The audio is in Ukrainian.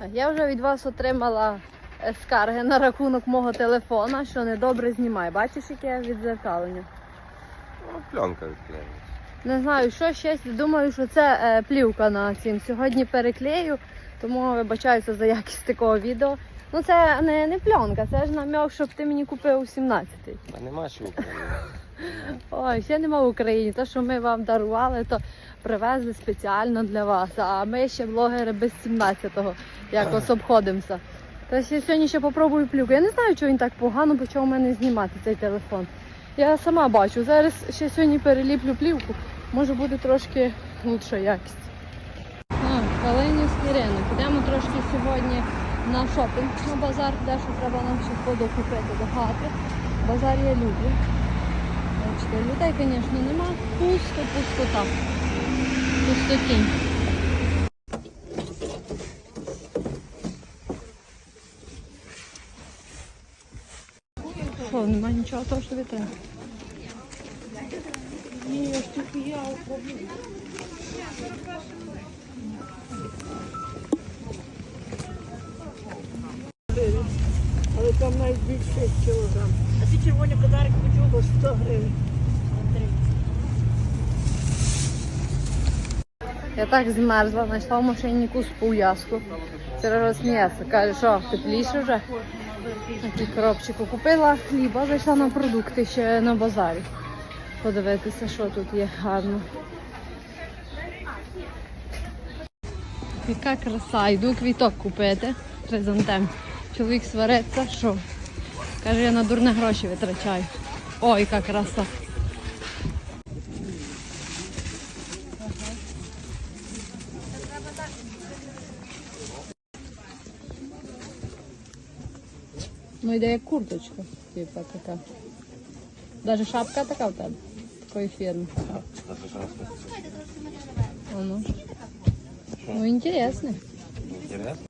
Так, Я вже від вас отримала е, скарги на рахунок мого телефона, що недобре знімає. Бачиш, яке відзеркалення? Ну, пленка відклеїлася. Не знаю, що ще. Думаю, що це е, плівка на цім. Сьогодні переклею, тому вибачаюся за якість такого відео. Ну це не, не пленка, це ж намек, щоб ти мені купив у 17-й. А нема ще в Україні. Ой, ще нема в Україні. Те, що ми вам дарували, то привезли спеціально для вас. А ми ще блогери без 17-го якось обходимося. Та ще сьогодні ще попробую плівку. Я не знаю, чого він так погано почав у мене знімати цей телефон. Я сама бачу. Зараз ще сьогодні переліплю плівку. Може буде трошки лучша якість. Калинівський ринок. Підемо трошки сьогодні на шопінг на базар, де що треба нам ще подокупити до хати. Базар я люблю. Бачите, людей, звісно, нема. Пусто, пустота. Пустотінь. Що, нема нічого, того, що тобі треба. Але там навіть більше кілограм. А ці червоні подарки хочу по 100 гривень. Я так змерзла, знайшла в машині якусь пов'язку. Сережа сміється, каже, що тепліше вже. Такий коробчику купила хліба, зайшла на продукти ще на базарі. Подивитися, що тут є гарно. Яка краса, йду квіток купити хризантем. Чоловік свариться, що? Каже, я на дурне гроші витрачаю. Ой, яка краса. Ну йде як курточка, типа така. Даже шапка така в тебе. Такої фірми. Ну, інтересне. Інтересно?